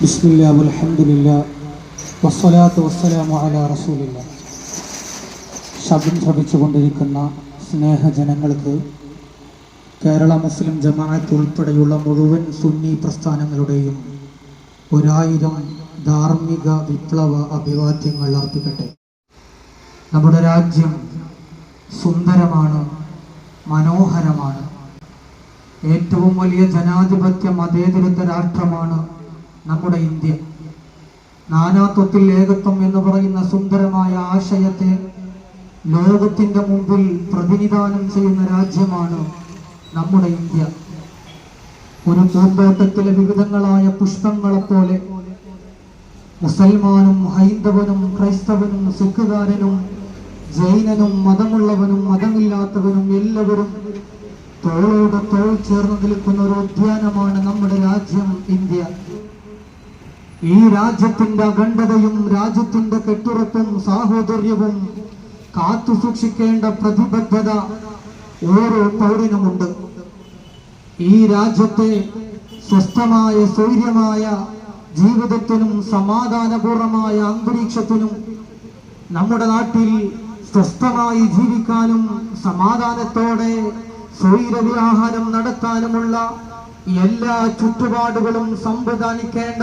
ബിസ്മില്ലാ അൽഹംദുലില്ലാ വസ്സലാത്തു വസ്സലാമു ശബ്ദം ശ്രമിച്ചുകൊണ്ടിരിക്കുന്ന സ്നേഹജനങ്ങൾക്ക് കേരള മുസ്ലിം ജമാഅത്ത് ഉൾപ്പെടെയുള്ള മുഴുവൻ സുന്നി പ്രസ്ഥാനങ്ങളുടെയും ഒരായിരം ധാർമ്മിക വിപ്ലവ അഭിവാദ്യങ്ങൾ അർപ്പിക്കട്ടെ. നമ്മുടെ രാജ്യം സുന്ദരമാണ് മനോഹരമാണ്. ഏറ്റവും വലിയ ജനാധിപത്യ മതേതരത്വ രാഷ്ട്രമാണ് നമ്മുടെ ഇന്ത്യ. നാനാത്വത്തിൽ ഏകത്വം എന്ന് പറയുന്ന സുന്ദരമായ ആശയത്തെ ലോകത്തിന്റെ മുമ്പിൽ പ്രതിനിധാനം ചെയ്യുന്ന രാജ്യമാണ് നമ്മുടെ ഇന്ത്യ. ഒരു പൂന്തോട്ടത്തിലെ വിവിധങ്ങളായ പുഷ്പങ്ങളെപ്പോലെ മുസൽമാനും ഹൈന്ദവനും ക്രൈസ്തവനും സിഖുകാരനും ജൈനനും മതമുള്ളവനും മതമില്ലാത്തവനും എല്ലാവരും തോളോട് തോൾ ചേർന്ന് നിൽക്കുന്ന ഒരു ഉദ്യാനമാണ് നമ്മുടെ രാജ്യം ഇന്ത്യ. ഈ രാജ്യത്തിന്റെ അഖണ്ഡതയും രാജ്യത്തിന്റെ കെട്ടുറപ്പും സാഹോദര്യവും കാത്തു സൂക്ഷിക്കേണ്ട പ്രതിബദ്ധത ഓരോ പൗരനുമുണ്ട്. ഈ രാജ്യത്തെ സ്വസ്ഥമായ സൗര്യമായ ജീവിതത്തിനും സമാധാനപൂർണമായ അന്തരീക്ഷത്തിനും നമ്മുടെ നാട്ടിൽ സ്വസ്ഥമായി ജീവിക്കാനും സമാധാനത്തോടെ സ്വൈരവിഹാരം നടത്താനുമുള്ള എല്ലാ ചുറ്റുപാടുകളും സംവിധാനിക്കേണ്ട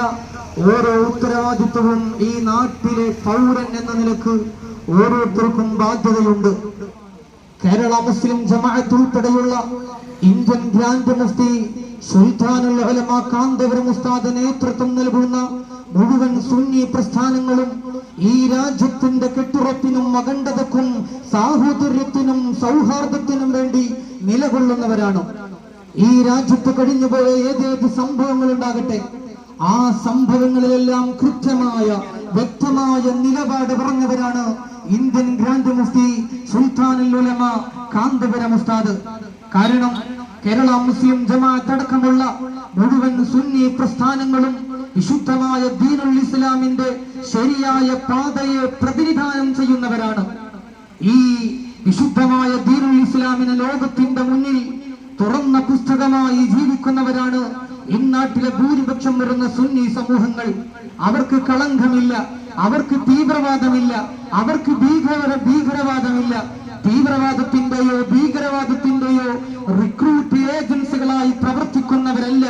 ഓരോ ഉത്തരവാദിത്വവും ഈ നാട്ടിലെ പൗരൻ എന്ന നിലയ്ക്ക് ഓരോരുത്തർക്കും ബാധ്യതയുണ്ട്. കേരള മുസ്ലിം ജമാഅത്ത് ഉൾപ്പെടെയുള്ള ഇന്ത്യൻ ഗ്രാൻഡ് മുഫ്തി ഉലമ കാന്തപുരം ഉസ്താദ് നേതൃത്വം നൽകുന്ന മുഴുവൻ സുന്നി പ്രസ്ഥാനങ്ങളും ഈ രാജ്യത്തിന്റെ കെട്ടുറപ്പിനും അഖണ്ഡതക്കും സാഹോദര്യത്തിനും സൗഹാർദ്ദത്തിനും വേണ്ടി നിലകൊള്ളുന്നവരാണ്. ഈ രാജ്യത്ത് കഴിഞ്ഞുപോയ ഏതേത് സംഭവങ്ങൾ ഉണ്ടാകട്ടെ ആ സംഭവങ്ങളിലെല്ലാം കൃത്യമായ വ്യക്തമായ നിലപാട് പറഞ്ഞവരാണ് ഇന്ത്യൻ ഗ്രാൻഡ് മുഫ്തി സുൽത്താനുൽ ഉലമ കാന്തപുരം ഉസ്താദ് കാരണം കേരള മുസ്ലിം ജമാഅത്ത് അടക്കമുള്ള മുഴുവൻ സുന്നി പ്രസ്ഥാനങ്ങളും വിശുദ്ധമായ ദീനുൽ ഇസ്ലാമിന്റെ ശരിയായ പാതയെ പ്രതിനിധാനം ചെയ്യുന്നവരാണ്. ഈ വിശുദ്ധമായ ദീനുൽ ഇസ്ലാമിനെ ലോകത്തിന്റെ മുന്നിൽ തുറന്ന പുസ്തകമായി ജീവിക്കുന്നവരാണ് ഇന്നാട്ടിലെ ഭൂരിപക്ഷം വരുന്ന സുന്നി സമൂഹങ്ങൾ അവർക്ക് കളങ്കമില്ല അവർക്ക് തീവ്രവാദമില്ല അവർക്ക് ഭീകര ഭീകരവാദമില്ല. തീവ്രവാദത്തിന്റെയോ ഭീകരവാദത്തിന്റെയോ റിക്രൂട്ട് ഏജൻസികളായി പ്രവർത്തിക്കുന്നവരല്ല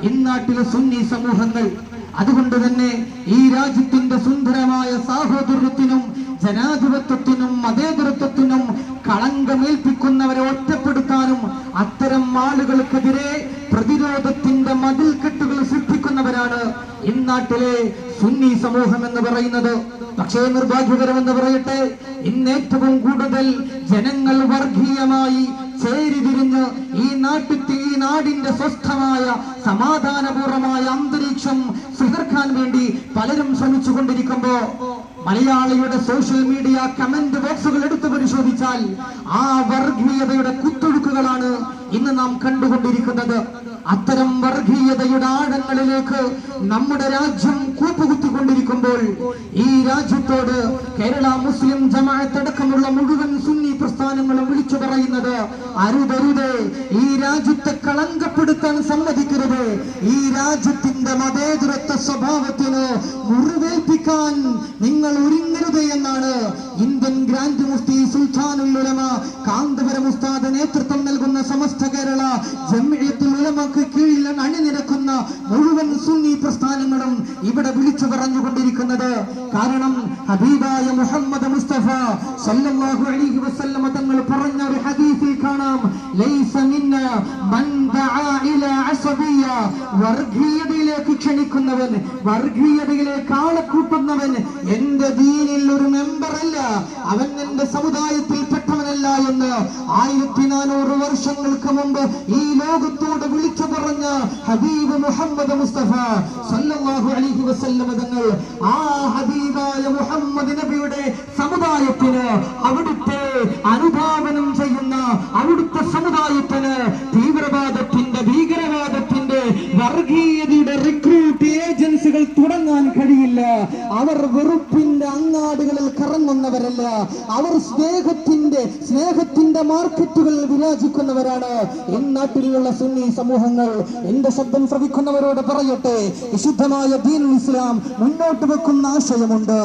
ഇന്നാട്ടിലെ സുന്നി സമൂഹങ്ങൾ. അതുകൊണ്ട് തന്നെ ഈ രാജ്യത്തിന്റെ സുന്ദരമായ സാഹോദര്യത്തിനും ജനാധിപത്യത്തിനും മതേതരത്വത്തിനും കളങ്കമേൽപ്പിക്കുന്നവരെ ഒറ്റപ്പെടുത്താനും അത്തരം ആളുകൾക്കെതിരെ പ്രതിരോധത്തിന്റെ മതിൽ കെട്ടുകൾ സൃഷ്ടിക്കുന്നവരാണ് ഇന്നാട്ടിലെ സുന്നി സമൂഹം എന്ന് പറയുന്നത്. പക്ഷേ നിർഭാഗ്യകരമെന്ന് പറയട്ടെ ഇന്ന് ഏറ്റവും കൂടുതൽ ജനങ്ങൾ വർഗീയമായി ചേരിതിരിഞ്ഞ് ഈ നാട്ടിൽ ഈ നാടിന്റെ സ്വസ്ഥമായ സമാധാനപൂർവമായ അന്തരീക്ഷം സുഹർക്കാൻ വേണ്ടി പലരും ശ്രമിച്ചുകൊണ്ടിരിക്കുമ്പോ മലയാളിയുടെ സോഷ്യൽ മീഡിയ കമന്റ് ബോക്സുകൾ എടുത്തു പരിശോധിച്ചാൽ ആ വർഗീയതയുടെ കുത്തൊഴുക്കുകളാണ് ഇന്ന് നാം കണ്ടുകൊണ്ടിരിക്കുന്നത്. അത്തരം വർഗീയതയുടെ ആഴങ്ങളിലേക്ക് നമ്മുടെ രാജ്യം കൂപ്പുകുത്തിക്കൊണ്ടിരിക്കുമ്പോൾ ഈ രാജ്യത്തോട് കേരള മുസ്ലിം ജമാഅത്ത് അടക്കമുള്ള മുഴുവൻ സുന്നി പ്രസ്ഥാനങ്ങളും വിളിച്ചു പറയുന്നത് അരുതരുത് ഈ രാജ്യത്തെ കളങ്കപ്പെടുത്താൻ സമ്മതിക്കരുത് ഈ രാജ്യത്തിന്റെ മതേതരത്വ സ്വഭാവത്തിന് മുറിവേൽപ്പിക്കാൻ നിങ്ങൾ ഒരുങ്ങരുത് എന്നാണ് ഇന്ത്യൻ ഗ്രാൻഡ് മുഫ്തി സുൽത്താനുൽ ഉലമ കാന്തപുരം ഉസ്താദ് നേതൃത്വം നൽകുന്ന സമസ്ത കേരള ജമിയത്തുൽ ഉലമക്ക് കീഴിൽ അണിനിരക്കുന്ന മുഴുവൻ സുന്നി പ്രസ്ഥാനങ്ങളും ഇവിടെ വിളിച്ചു പറഞ്ഞുകൊണ്ടിരിക്കുന്നത് കാരണം ഹബീബായ മുഹമ്മദ് മുസ്തഫ സല്ലല്ലാഹു അലൈഹി വസല്ലമ തങ്ങൾ പറഞ്ഞ ഒരു ഹദീസിൽ കാണാം ലൈസ മിന്ന മൻ ദആ ഇലാ അസബിയ വർഗീയതയിലേക്ക് ക്ഷണിക്കുന്നവൻ വർഗീയതയിലേക്ക് ആളെ കൂട്ടുന്നവൻ എന്റെ ദീനിൽ ഒരു മെമ്പർ അല്ല. അവൻ എന്റെ സമുദായത്തിൽ പെട്ടവനല്ല എന്ന് ആയിരത്തി നാനൂറ് വർഷങ്ങൾക്ക് മുമ്പ് ഈ ലോകത്തോട് വിളിച്ചു പറഞ്ഞ ഹബീബ് മുഹമ്മദ് മുസ്തഫ സല്ലല്ലാഹു അലൈഹി വസല്ലം തങ്ങൾ ആ ഹബീബായ മുഹമ്മദ് നബിയുടെ സമുദായത്തിന് അവിടുത്തെ അനുഭാവനം ചെയ്യുന്ന അവിടുത്തെ സമുദായത്തിന് തീവ്രവാദത്തിന്റെ ഭീകരവാദത്തിന്റെ വർഗീയതയുടെ റിക്രൂട്ട് ഏജൻസികൾ തുടങ്ങാൻ കഴിയില്ല. അവർ വെറുപ്പിന്റെ അങ്ങാടുകളിൽ കറങ്ങുന്നവരല്ല. അവർ സ്നേഹത്തിന്റെ സ്നേഹത്തിന്റെ മാർക്കറ്റുകളിൽ വിരാജിക്കുന്നവരാണ്. നാട്ടിലുള്ള സുന്നി സമൂഹങ്ങൾ എന്റെ ശബ്ദം ശ്രവിക്കുന്നവരോട് പറയട്ടെ. വിശുദ്ധമായ ദീൻ ഇസ്ലാം മുന്നോട്ട് വെക്കുന്ന ആശയമുണ്ട്.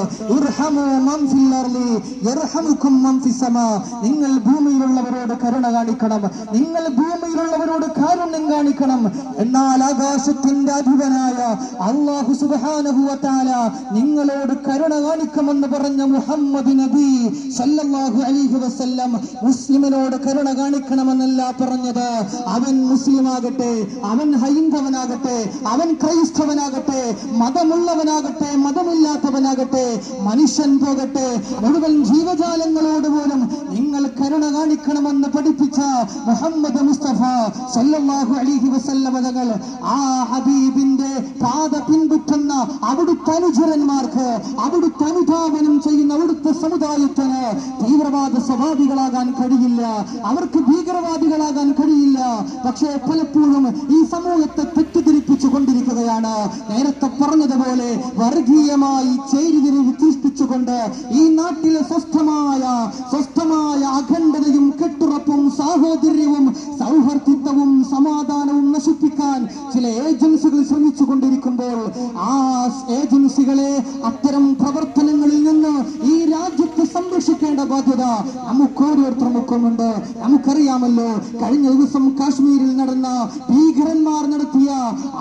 നിങ്ങൾ ഭൂമിയിലുള്ളവരോട് കരുണ കാണിക്കണം. നിങ്ങൾ ഭൂമിയിലുള്ളവരോട് കാരുണ്യം കാണിക്കണം. എന്നാൽ ആകാശത്തിന്റെ അധിപനായ അള്ളാഹു തആല നിങ്ങളോട് കരുണ കാണിക്കുമെന്ന് പറഞ്ഞ മുഹമ്മദ് നബി സല്ലല്ലാഹു അലൈഹി വസല്ലം മുസ്ലിമിനോട് കരുണ കാണിക്കണമെന്നല്ല പറഞ്ഞത്. അവൻ മുസ്ലിം ആകട്ടെ അവൻ ഹൈന്ദവനാകട്ടെ അവൻ ക്രൈസ്തവനാകട്ടെ മതമുള്ളവനാകട്ടെ മതമില്ലാത്തവനാകട്ടെ മനുഷ്യൻ പോകട്ടെ മുഴുവൻ ജീവജാലങ്ങളോട് പോലും നിങ്ങൾ കരുണ കാണിക്കണമെന്ന് പഠിപ്പിച്ച മുഹമ്മദ് മുസ്തഫ സല്ലല്ലാഹു അലൈഹി വസ്ല്ലം തങ്ങൾ ആ ഹബീബിന്റെ പാത പിൻപറ്റുന്ന അവിടുത്തെ അനുചരന്മാർക്ക് അവിടുത്തെ അനുധാപനം ചെയ്യുന്ന അവിടുത്തെ സമുദായത്തിന് തീവ്രവാദ സ്വഭാവികളാകാൻ കഴിയില്ല. അവർക്ക് ഭീകരവാദികളാകാൻ കഴിയില്ല. പക്ഷേ പലപ്പോഴും ഈ സമൂഹത്തെ തെറ്റിദ്ധരിപ്പിച്ചു കൊണ്ടിരിക്കുകയാണ്. നേരത്തെ പറഞ്ഞതുപോലെ വർഗീയമായി ചേരിതിരിപ്പിച്ചുകൊണ്ട് ഈ നാട്ടിലെ സ്വസ്ഥമായ സ്വസ്ഥമായ അഖണ്ഡതയും കെട്ടുറപ്പും സാഹോദര്യവും സൗഹൃദത്വവും സമാധാനവും നശിപ്പിക്കാൻ ചില ഏജൻസികൾ ശ്രമിച്ചു കൊണ്ടിരിക്കുമ്പോൾ ആ ഏജൻസികളെ അത്തരം പ്രവർത്തനങ്ങളിൽ നിന്ന് ഈ രാജ്യത്ത് സംരക്ഷിക്കേണ്ട ബാധ്യത നമുക്ക് ഓരോരുത്തർക്കുമുണ്ട് നമുക്കറിയാമല്ലോ കഴിഞ്ഞ ദിവസം കാശ്മീരിൽ നടന്ന ഭീകരന്മാർ നടത്തിയ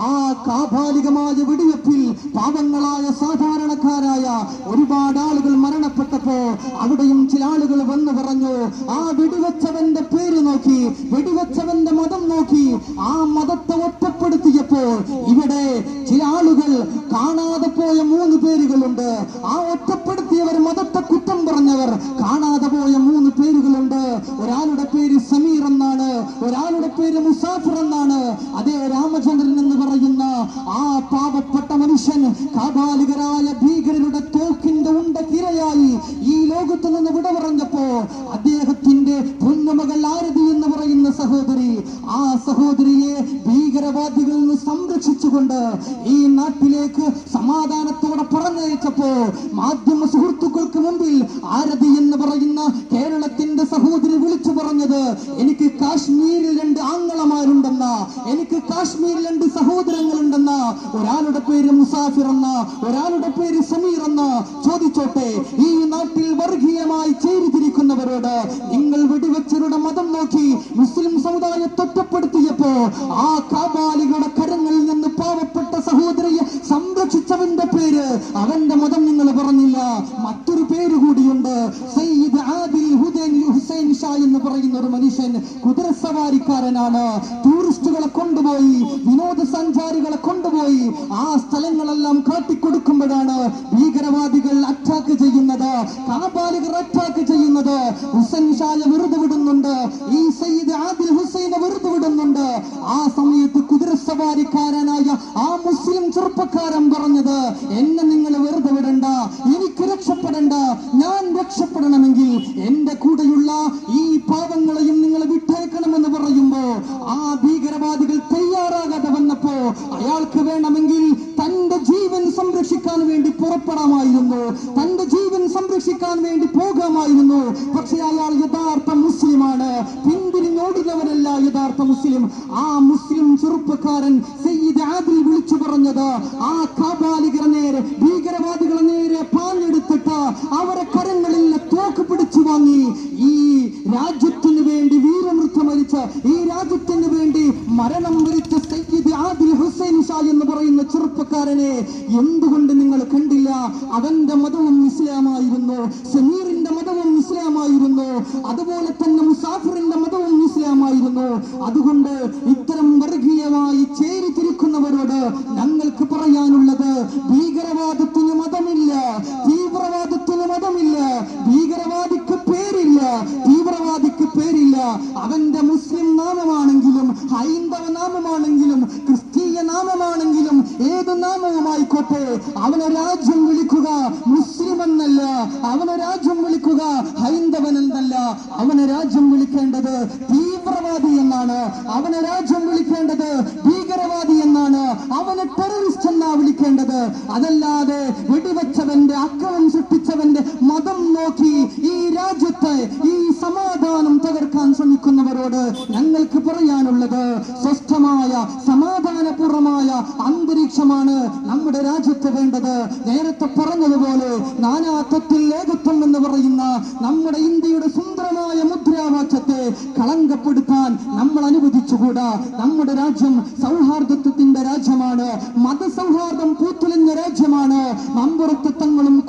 ആ കാപാലികമായ വെടിവെപ്പിൽ പാവങ്ങളായ സാധാരണക്കാരായ ഒരുപാട് ആളുകൾ മരണപ്പെട്ടപ്പോ അവിടെയും ചില ആളുകൾ വന്നു പറഞ്ഞു ആ വെടിവെച്ചവന്റെ പേര് നോക്കി വെടിവെച്ചവന്റെ മതം നോക്കി ആ മതത്തെ ഒറ്റപ്പെടുത്തിയപ്പോൾ ഇവിടെ ചില ആളുകൾ കാണാതെ പോയ മൂന്ന് പേരുകളുണ്ട്. ആ ഒറ്റപ്പെടുത്തിയവർ മതത്തെ കുറ്റം പറഞ്ഞവർ കാണാതെ പോയ മൂന്ന് പേരുകളുണ്ട്. ഒരാളുടെ പേര് സമീർ എന്നാണ് ഒരാളുടെ പേര് മുസാഫിർ എന്നാണ്. അതേ രാമചന്ദ്രൻ എന്ന് പറയുന്ന ആ പാപപ്പെട്ട മനുഷ്യൻ കാബാലികരായ ഭീകരരുടെ തോക്കിന്റെ ഉണ്ടക്കിരയായി ഈ ലോകത്ത് നിന്ന് വിട പറഞ്ഞപ്പോ അദ്ദേഹത്തിന്റെ പൊന്നുമകൾ ആരതി സഹോദരി ആ സഹോദരിയെ ഭീകരവാദികളിൽ നിന്ന് സംരക്ഷിച്ചുകൊണ്ട് ഈ നാട്ടിലേക്ക് സമാധാനത്തോടെ പറഞ്ഞയച്ചപ്പോ മാധ്യമ സുഹൃത്തുക്കൾക്ക് മുമ്പിൽ ആരതി എന്ന് പറയുന്ന കേരളത്തിന്റെ സഹോദരി വിളിച്ചു പറഞ്ഞത് എനിക്ക് കാശ്മീരിൽ രണ്ട് ആങ്ങളമാരുണ്ടെന്ന എനിക്ക് കാശ്മീരിൽ രണ്ട് സഹോദരങ്ങളുണ്ടെന്ന ഒരാളുടെ പേര് മുസാഫിർ എന്ന ഒരാളുടെ പേര് ആ കാബാലികളുടെ എന്നെ നിങ്ങൾ അവന്റെ മുസ്ലിം നാമമാണെങ്കിലും ഹൈന്ദവ നാമമാണെങ്കിലും ക്രിസ്തീയ നാമമാണെങ്കിലും ഏത് നാമവുമായിക്കോട്ടെ അവനെ രാജ്യം വിളിക്കുക ശ്രമിക്കുന്നവരോട് ഞങ്ങൾക്ക് പറയാനുള്ളത് സ്വസ്ഥമായ സമാധാനപൂർവമായ അന്തരീക്ഷമാണ് നമ്മുടെ രാജ്യത്ത് വേണ്ടത്. നേരത്തെ പറഞ്ഞതുപോലെ നാനാത്വത്തിൽ ഏകത്വം എന്ന് പറയുന്ന നമ്മുടെ ഇന്ത്യയുടെ സുന്ദരമായ മുദ്രാവാക്യത്തെ കളങ്കപ്പെടുത്താൻ നമ്മൾ അനുവദിച്ചുകൂടാ. നമ്മുടെ രാജ്യം സൗഹാർദ്ദത്വത്തിന്റെ രാജ്യമാണ്. മതസൗഹാർദ്ദം പൂത്തുലഞ്ഞ രാജ്യമാണ്. മമ്പുറത്തങ്ങളും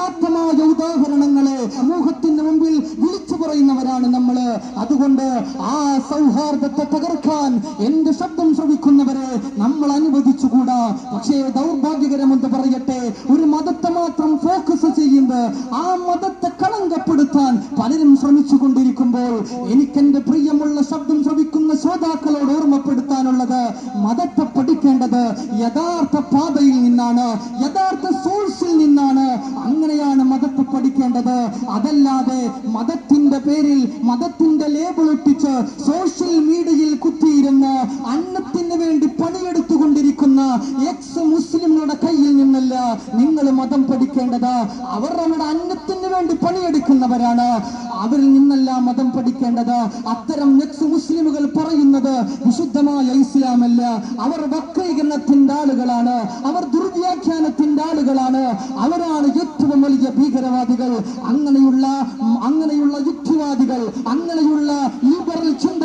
ഉദാത്തമായ ഉദാഹരണങ്ങളെ സമൂഹത്തിന്റെ മുമ്പിൽ വിളിച്ചു പറയുന്നവരാണ് നമ്മൾ. അതുകൊണ്ട് ആ സൗഹാർദ്ദത്തെ തകർക്കാൻ എന്റെ ശബ്ദം ശ്രമിക്കുന്നവരെ നമ്മൾ അനുവദിച്ചുകൂടാ. പക്ഷേ ദൗർഭാഗ്യകരമെന്ന് പറയട്ടെ ഒരു മതത്തെ മാത്രം ഫോക്കസ് ചെയ്യുന്നത് ആ മതത്തെ കളങ്കപ്പെടുത്താൻ പലരും ശ്രമിച്ചു കൊണ്ടിരിക്കുമ്പോൾ എനിക്കെന്റെ പ്രിയമുള്ള ശബ്ദം ശ്രവിക്കുന്ന ശ്രോതാക്കളോട് ഓർമ്മപ്പെടുത്താനുള്ളത് മതത്തെ പഠിക്കേണ്ടത് യഥാർത്ഥ പാതയിൽ നിന്നാണ്. യഥാർത്ഥ സോഴ്സിൽ നിന്നാണ് അങ്ങനെയാണ് മതത്തെ പഠിക്കേണ്ടത് അതല്ലാതെ മതത്തിന്റെ പേരിൽ മതത്തിന്റെ ലേബിൾ ഒട്ടിച്ച് സോഷ്യൽ മീഡിയയിൽ കുത്തിയിരുന്ന് അന്നത്തിന് വേണ്ടി പണിയെടുത്തുകൊണ്ടിരിക്കുന്ന എക്സ് മുസ്ലിങ്ങളുടെ കയ്യിൽ നിന്നല്ല നിങ്ങൾ മതം പഠിക്കേണ്ടത്. അവർ നമ്മുടെ അന്നത്തിന് വേണ്ടി പണിയെടുക്കുന്നവരാണ്. അവരിൽ നിന്നല്ല മതം പഠിക്കേണ്ടത്. അത്തരം എക്സ് മുസ്ലിമുകൾ പറയുന്നത് വിശുദ്ധമായ ഇസ്ലാമല്ല. അവർ വക്രീകരണത്തിന്റെ ആളുകളാണ്. അവർ ദുർവ്യാഖ്യാനത്തിന്റെ ആളുകളാണ്.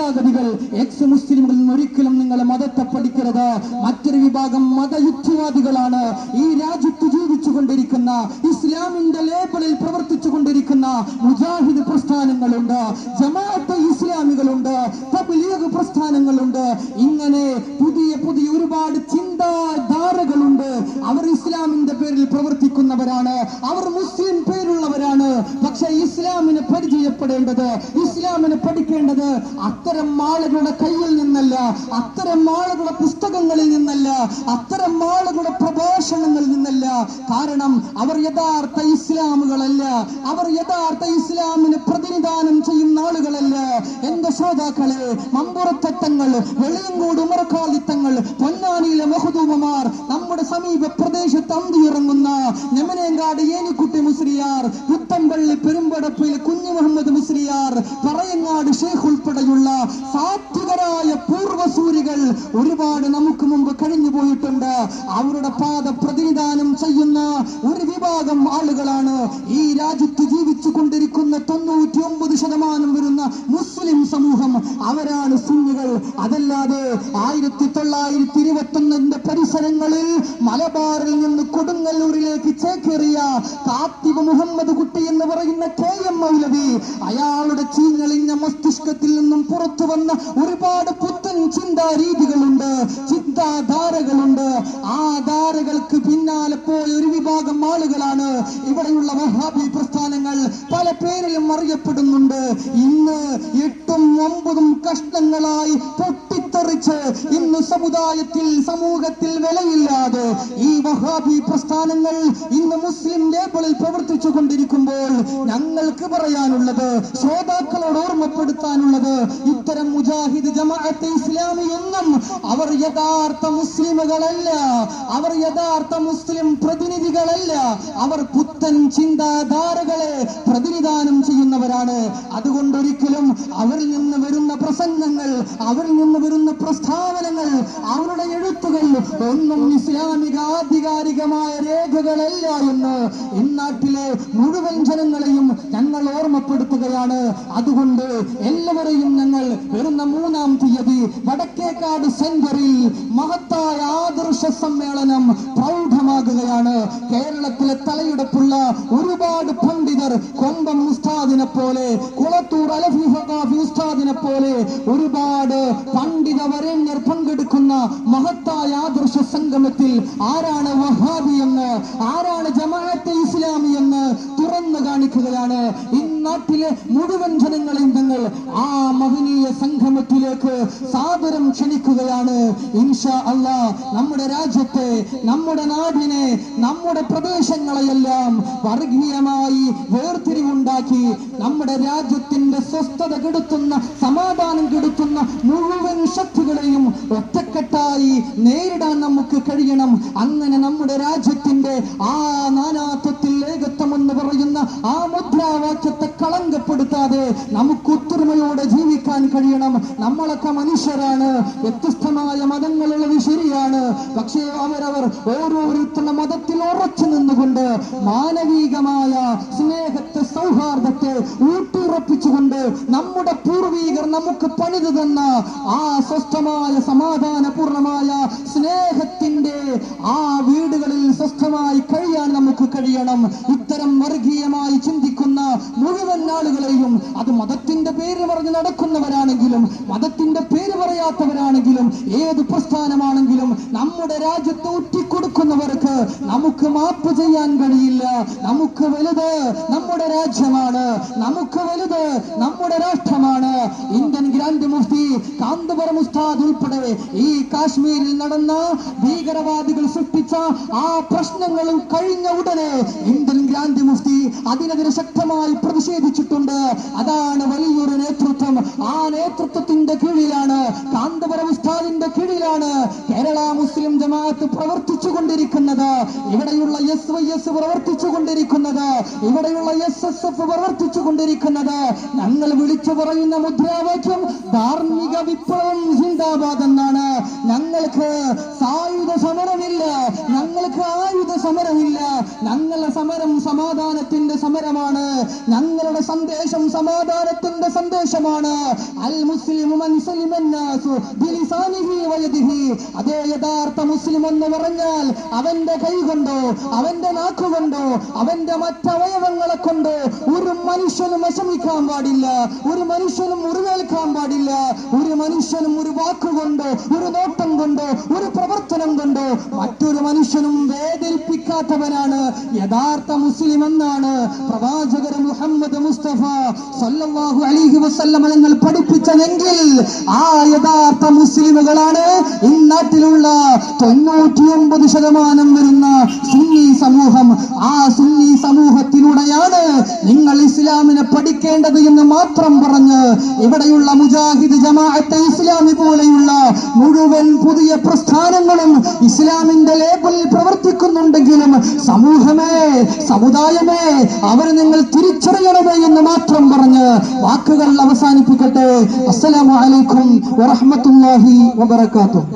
ചിന്താഗതികൾ എക്സ് മുസ്ലിമുകളിൽ നിന്ന് ഒരിക്കലും നിങ്ങൾ മതത്തെ പഠിക്കരുത് മറ്റൊരു വിഭാഗം മതയുക്തിവാദികളാണ് ഈ രാജ്യത്ത് ജീവിച്ചു കൊണ്ടിരിക്കുന്ന ഇസ്ലാമിന്റെ ലേബലിൽ പ്രവർത്തിച്ചു കൊണ്ടിരിക്കുന്ന മുജാഹിദ് പ്രസ്ഥാനങ്ങളുണ്ട് ജമാഅത്ത് ഇസ്ലാമികളുണ്ട് തബ്ലീഗ് പ്രസ്ഥാനങ്ങളുണ്ട്. ഇങ്ങനെ പുതിയ പുതിയ ഒരുപാട് ചിന്താധാരകളുണ്ട്. അവർ ഇസ്ലാമിന്റെ പേരിൽ പ്രവർത്തിക്കുന്നവരാണ്. അവർ മുസ്ലിം പേരുള്ളവരാണ്. പക്ഷെ ഇസ്ലാമിനെ പരിചയപ്പെടേണ്ടത് ഇസ്ലാമിനെ പഠിക്കേണ്ടത് അത്തരം ആളുകളുടെ കയ്യിൽ നിന്നല്ല അത്തരം ആളുകളുടെ പുസ്തകങ്ങളിൽ നിന്നല്ല അത്തരം ആളുകളുടെ പ്രഭാഷണങ്ങളിൽ നിന്നല്ല. കാരണം അവർ യഥാർത്ഥ ഇസ്ലാമുകളല്ല. അവർ യഥാർത്ഥ ഇസ്ലാമിന് പ്രതിനിധാനം ചെയ്യുന്ന ആളുകളല്ല. എന്റെ ശ്രോതാക്കളെ മമ്പുറത്തങ്ങൾ വെളിയങ്കോട് ഉമർക്കാലിത്തങ്ങൾ പൊന്നാനിയിലെ മഹദൂമമാർ നമ്മുടെ സമീപ പ്രദേശത്ത് അന്തിയിറങ്ങുന്ന നെമനേങ്കാട് ഏനിക്കുട്ടി മുസ്ലിയാർ പുത്തമ്പള്ളി പെരുമ്പടപ്പിൽ കുഞ്ഞു മുഹമ്മദ് മുസ്ലിയാർ പറയങ്ങാട് ഷേഖ് ഉൾപ്പെടെയുള്ള സാത്വികരായ പൂർവസൂരികൾ ഒരുപാട് നമുക്ക് മുമ്പ് കഴിഞ്ഞു പോയിട്ടുണ്ട്. അവരുടെ പാത പ്രതിനിധാനം ചെയ്യുന്ന ഒരു വിഭാഗം ആളുകളാണ് ഈ രാജ്യത്ത് ജീവിച്ചു കൊണ്ടിരിക്കുന്ന തൊണ്ണൂറ്റി ഒമ്പത് ശതമാനം വരുന്ന പല പേരിലും അറിയപ്പെടുന്നുണ്ട്. ഇന്ന് എട്ടും ഒമ്പതും കഷ്ണങ്ങളായി പൊട്ടിത്തെറിച്ച് ഇന്ന് സമുദായത്തിൽ സമൂഹത്തിൽ വിലയില്ലാതെ ഈ വഹാബി പ്രസ്ഥാനങ്ങൾ ഇന്ന് മുസ്ലിം ലേബിളിൽ പ്രവർത്തിച്ചു കൊണ്ടിരിക്കുമ്പോൾ ഞങ്ങൾക്ക് പറയാനുള്ളത് ശ്രോതാക്കളോട് ഓർമ്മപ്പെടുത്താനുള്ളത് ഇത്തരം മുജാഹിദ് ജമാഅത്തെ ഇസ്ലാമി എന്നും അവർ യഥാർത്ഥ മുസ്ലിമുകളല്ല അവർ യഥാർത്ഥ മുസ്ലിം പ്രതിനിധികളല്ല. അവർ പുത്തൻ ചിന്താധാരകളെ പ്രതിനിധാനം ചെയ്യുന്നവരാണ്. അതുകൊണ്ടൊരിക്കലും അവരിൽ നിന്ന് പ്രസംഗങ്ങൾ അവരിൽ നിന്ന് വരുന്ന പ്രസ്താവനകൾ അവരുടെ എഴുത്തുകൾ ഒന്നും ഇസ്ലാമിക ആധികാരികമായ രേഖകളല്ല എന്ന് ഇന്നാട്ടിലെ മുഴുവൻ ജനങ്ങളെയും ഞങ്ങൾ ഓർമ്മപ്പെടുത്തുകയാണ്. അതുകൊണ്ട് ഒരുപാട് പണ്ഡിത വരേണ്യർ പങ്കെടുക്കുന്ന മഹത്തായ ആദർശ സംഗമത്തിൽ ആരാണ് വഹാബി എന്ന്? ആരാണ് ജമാഅത്തെ ഇസ്ലാമി എന്ന്? തുറന്നു കാണിക്കുകയാണ്. ഇന്ന് നാട്ടിലെ മുഴുവൻ ജനങ്ങളെയും തങ്ങൾ ആ മഹനീയ സംഗമത്തിലേക്ക് സാദരം ക്ഷണിക്കുകയാണ്. ഇൻഷാ അള്ളാ നമ്മുടെ രാജ്യത്തെ നമ്മുടെ നാടിനെ നമ്മുടെ പ്രദേശങ്ങളെയെല്ലാം വർഗീയമായി വേർതിരിവുണ്ടാക്കി നമ്മുടെ രാജ്യത്തിന്റെ സ്വസ്ഥത കെടുത്തുന്ന സമാധാനം കെടുത്തുന്ന മുഴുവൻ ശക്തികളെയും ഒറ്റക്കെട്ടായി നേരിടാൻ നമുക്ക് കഴിയണം. അങ്ങനെ നമ്മുടെ രാജ്യത്തിന്റെ ആ നാനാത്വത്തിൽ ആ മുദ്രാവാക്യത്തെ കളങ്കപ്പെടുത്താതെ നമുക്ക് ഒത്തൊരുമയോടെ ജീവിക്കാൻ കഴിയണം. നമ്മളൊക്കെ മനുഷ്യരാണ്. വ്യത്യസ്തമായ മതങ്ങളുള്ളത് ശരിയാണ്. പക്ഷേ അവരവർ ഓരോരുത്തരുടെ മതത്തിൽ ഉറച്ചു നിന്നുകൊണ്ട് മാനവികമായ സ്നേഹത്തെ സൗഹാർദ്ദത്തെ ഊട്ടിയുറപ്പിച്ചുകൊണ്ട് നമ്മുടെ പൂർവീകർ നമുക്ക് പണിതു തന്ന ആ സ്വസ്ഥമായ സമാധാനപൂർണമായ സ്നേഹത്തിന്റെ ആ വീടുകളിൽ കഴിയണം. ഇത്തരം വർഗീയമായി ചിന്തിക്കുന്ന മുഴുവൻ ആളുകളെയും അത് മതത്തിന്റെ പേര് പറഞ്ഞ് നടക്കുന്നവരാണെങ്കിലും മതത്തിന്റെ പേര് പറയാത്തവരാണെങ്കിലും ഏത് പ്രസ്ഥാനമാണെങ്കിലും നമ്മുടെ രാജ്യത്ത് ഒറ്റിക്കൊടുക്കുന്നവർക്ക് നമുക്ക് മാപ്പ് ചെയ്യാൻ കഴിയില്ല. നമുക്ക് വലുത് നമ്മുടെ രാജ്യമാണ്. നമുക്ക് വലുത് നമ്മുടെ രാഷ്ട്രമാണ് ഇന്ത്യൻ ഗ്രാൻഡ് മുഫ്തി കാന്തപുരം ഈ കാശ്മീരിൽ നടന്ന ഭീകരവാദികൾ സൃഷ്ടിച്ച ആ പ്രശ്നങ്ങളും കഴിഞ്ഞ ഉടനെ ഇന്ത്യൻ ഗ്രാൻഡ് മുഫ്തി അതിനെതിരെ ശക്തമായി പ്രതിഷേധിച്ചിട്ടുണ്ട്. അതാണ് വലിയൊരു നേതൃത്വം. ആ നേതൃത്വത്തിന്റെ കീഴിലാണ് കാന്തപുരം ഉസ്താദിന്റെ കീഴിലാണ് കേരള മുസ്ലിം ജമാഅത്ത് പ്രവർത്തിച്ചു കൊണ്ടിരിക്കുന്നത് ഇവിടെയുള്ള എസ് വൈ എസ് പ്രവർത്തിച്ചു കൊണ്ടിരിക്കുന്നത് ഇവിടെയുള്ള എസ് എസ് എഫ് പ്രവർത്തിച്ചു കൊണ്ടിരിക്കുന്നത് ഞങ്ങൾ വിളിച്ചു പറയുന്ന മുദ്രാവാക്യം ധാർമ്മിക വിപ്ലവം ജിന്ദാബാദ് എന്നാണ്. ഞങ്ങൾക്ക് സായുധ സമരമില്ല. ഞങ്ങൾക്ക് ആയുധ സമരമില്ല. ഞങ്ങളുടെ സമരം സമാധാനത്തിന്റെ സമരമാണ്. ഞങ്ങളുടെ സന്ദേശം സമാധാനത്തിന്റെ സന്ദേശമാണ്. അൽ അതേ യഥാർത്ഥ മുസ്ലിം എന്ന് പറഞ്ഞാൽ അവന്റെ കൈ കൊണ്ടോ അവന്റെ നാക്കുകൊണ്ടോ അവന്റെ മറ്റവയവങ്ങളെ കൊണ്ടോ ഒരു മനുഷ്യനും വിഷമിക്കാൻ പാടില്ല. ഒരു മനുഷ്യനും മുറിവേൽക്കാൻ പാടില്ല. ഒരു മനുഷ്യനും ഒരു വാക്കുകൊണ്ടോ ഒരു നോട്ടം കൊണ്ടോ ഒരു പ്രവർത്തനം കൊണ്ടോ മറ്റൊരു മനുഷ്യനും വേദനിപ്പിക്കാത്തവനാണ്. യഥാർത്ഥ മുസ്ലിം എന്നാണ്. പ്രവാചകർ മുഹമ്മദ് മുസ്തഫ സല്ലല്ലാഹു അലൈഹി വസല്ലം നിങ്ങൾ പഠിപ്പിച്ചതെങ്കിൽ ആ യഥാർത്ഥ മുസ്ലിമുകളാണ് ഈ നാട്ടിലുള്ള തൊണ്ണൂറ്റിയൊമ്പത് ശതമാനം വരുന്ന സുന്നി സമൂഹം. ആ സുന്നി സമൂഹത്തിലൂടെയാണ് നിങ്ങൾ ഇസ്ലാമിനെ പഠിക്കേണ്ടത് എന്ന് മാത്രം പറഞ്ഞ് ഇവിടെയുള്ള മുജാഹിദ് ജമാഅത്തെ ഇസ്ലാമി പോലെയുള്ള മുഴുവൻ പുതിയ പ്രസ്ഥാനങ്ങളും ഇസ്ലാമിന്റെ ലേബലിൽ പ്രവർത്തിക്കുന്നുണ്ടെങ്കിലും സമൂഹമേ സമുദായമേ അവർ നിങ്ങൾ തിരിച്ചറിയണമേ എന്ന് മാത്രം പറഞ്ഞ് വാക്കുകൾ അവസാനിപ്പിക്കട്ടെ. അസ്സലാമു അലൈക്കും വറഹ്മത്തുള്ളാഹി വബറകാതുഹു.